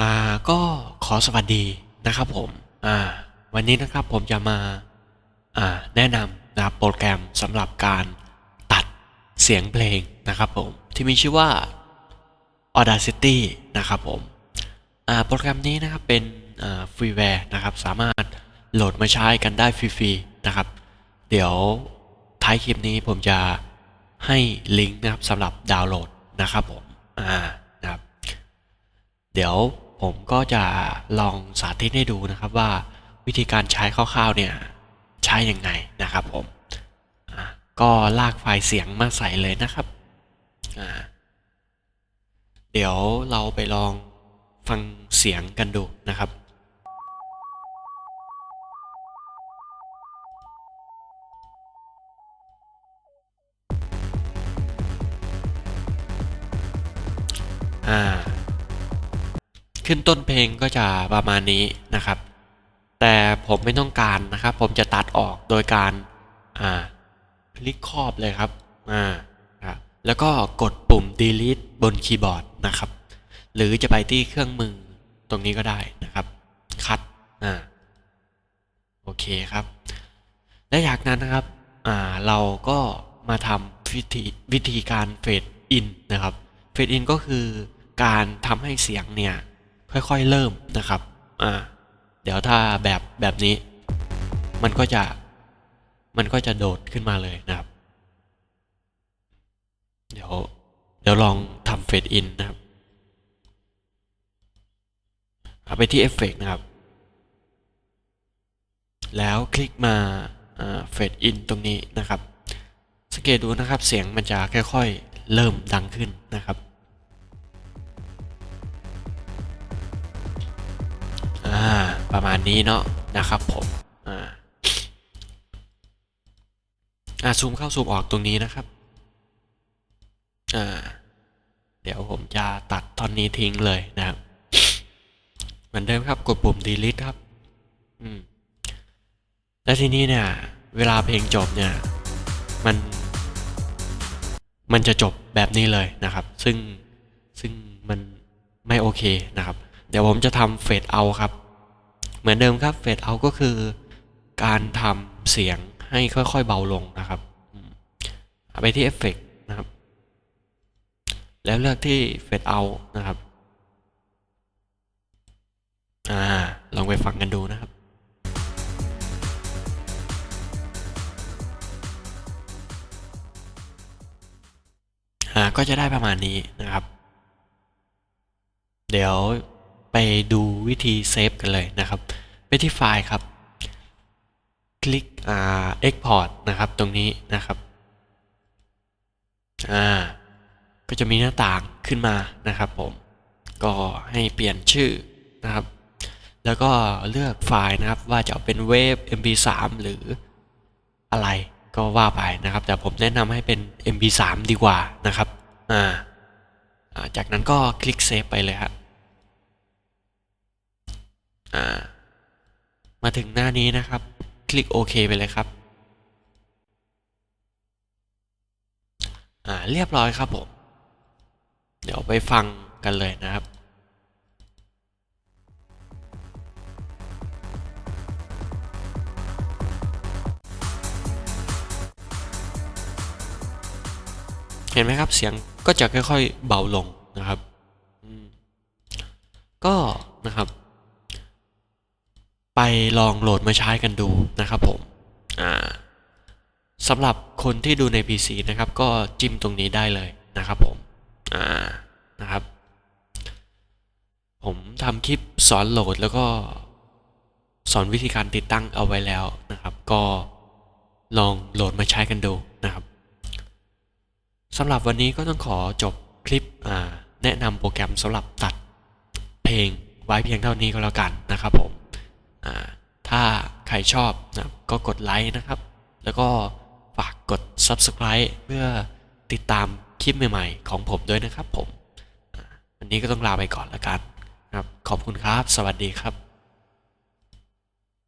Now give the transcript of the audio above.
อ่าก็ขอสวัสดีนะครับผมอ่าวันนี้นะครับผมจะมาอ่าแนะนำนะโปรแกรมสำหรับการตัดเสียงเพลงนะครับผมที่มีชื่อว่า Audacity นะครับผมอ่าโปรแกรมนี้นะครับเป็นอ่าฟรีแวร์นะครับสามารถโหลดมาใช้กันได้ฟรีๆนะครับ เดี๋ยวท้ายคลิปนี้ผมจะให้ลิงก์นะครับสำหรับดาวน์โหลดนะครับผมอ่านะครับเดี๋ยว ผมก็จะลองสาธิตให้ดูนะครับว่าวิธีการใช้คร่าวๆเนี่ยใช้ยังไงนะครับผมก็ลากไฟล์เสียงมาใส่เลยนะครับ เดี๋ยวเราไปลองฟังเสียงกันดูนะครับอ่า ขึ้นต้นเพลงก็จะประมาณนี้นะครับ แต่ผมไม่ต้องการนะครับ ผมจะตัดออกโดยการอ่าคลิกครอบเลยครับอ่าแล้วก็กดปุ่ม delete บนคีย์บอร์ดนะครับ หรือจะไปที่เครื่องมือตรงนี้ก็ได้นะครับ คัดอ่าโอเคครับ และจากนั้นนะครับอ่าเราก็มาทำวิธีวิธีการเฟดอินนะครับเฟดอินก็คือการทำให้เสียงเนี่ย ค่อยๆเริ่มนะครับอ่าเดี๋ยวถ้าแบบแบบนี้ มันก็จะมันก็จะโดดขึ้นมาเลยนะครับ เดี๋ยวเดี๋ยวลองทำเฟดอินนะครับเอาไปที่เอฟเฟกนะครับ แล้วคลิกมาเฟดอินตรงนี้นะครับ สังเกตดูนะครับเสียงมันจะค่อยๆ เริ่มดังขึ้นนะครับ ประมาณนี้เนาะนะครับผมอ่าอ่าซูมเข้าซูมออกตรงนี้นะครับอ่าเดี๋ยวผมจะตัดตอนนี้ทิ้งเลยนะครับ เหมือนเดิมครับกดปุ่ม delete ครับ อืม แล้วทีนี้เนี่ย เวลาเพลงจบเนี่ย มัน มันจะจบแบบนี้เลยนะครับ ซึ่งซึ่งมันไม่โอเคนะครับ เดี๋ยวผมจะทำเฟดเอาครับ เหมือนเดิมครับเฟดเอาก็คือการทำเสียงให้ค่อยๆเบาลงนะครับเอาไปที่เอฟเฟกนะครับ แล้วเลือกที่เฟดเอานะครับอ่าลองไปฟังกันดูนะครับอ่าก็จะได้ประมาณนี้นะครับ เดี๋ยวไปดูวิธีเซฟกันเลยนะครับ ไปที่ไฟล์ครับ คลิกอ่า export นะครับตรงนี้นะครับอ่าก็จะมีหน้าต่างขึ้นมานะครับผมก็ให้เปลี่ยนชื่อนะครับ แล้วก็เลือกไฟล์นะครับว่าจะเอาเป็นเวฟ mp3 หรืออะไรก็ว่าไปนะครับ แต่ผมแนะนำให้เป็น mp3 ดีกว่านะครับอ่าจากนั้นก็คลิกเซฟไปเลยครับ อ่า มาถึงหน้านี้นะครับ คลิกโอเคไปเลยครับอ่าเรียบร้อยครับผม เดี๋ยวไปฟังกันเลยนะครับเห็นไหมครับเสียงก็จะค่อยๆเบาลงนะครับก็นะครับ ไปลองโหลดมาใช้กันดูนะครับผมสำหรับคนที่ดูใน PC นะครับ ก็จิ้มตรงนี้ได้เลยนะครับผมนะครับ ผมทำคลิปสอนโหลดแล้วก็สอนวิธีการติดตั้งเอาไว้แล้วนะครับ ก็ลองโหลดมาใช้กันดูนะครับสำหรับวันนี้ก็ต้องขอจบคลิปแนะนำโปรแกรมสำหรับตัดเพลงไว้เพียงเท่านี้ก็แล้วกันนะครับผม ถ้าใครชอบนะก็กดไลค์นะครับ แล้วก็ฝากกด Subscribe เพื่อติดตามคลิปใหม่ๆ ของผมด้วยนะครับผมวันนี้ก็ต้องลาไปก่อนแล้วกันครับ ขอบคุณครับ สวัสดีครับ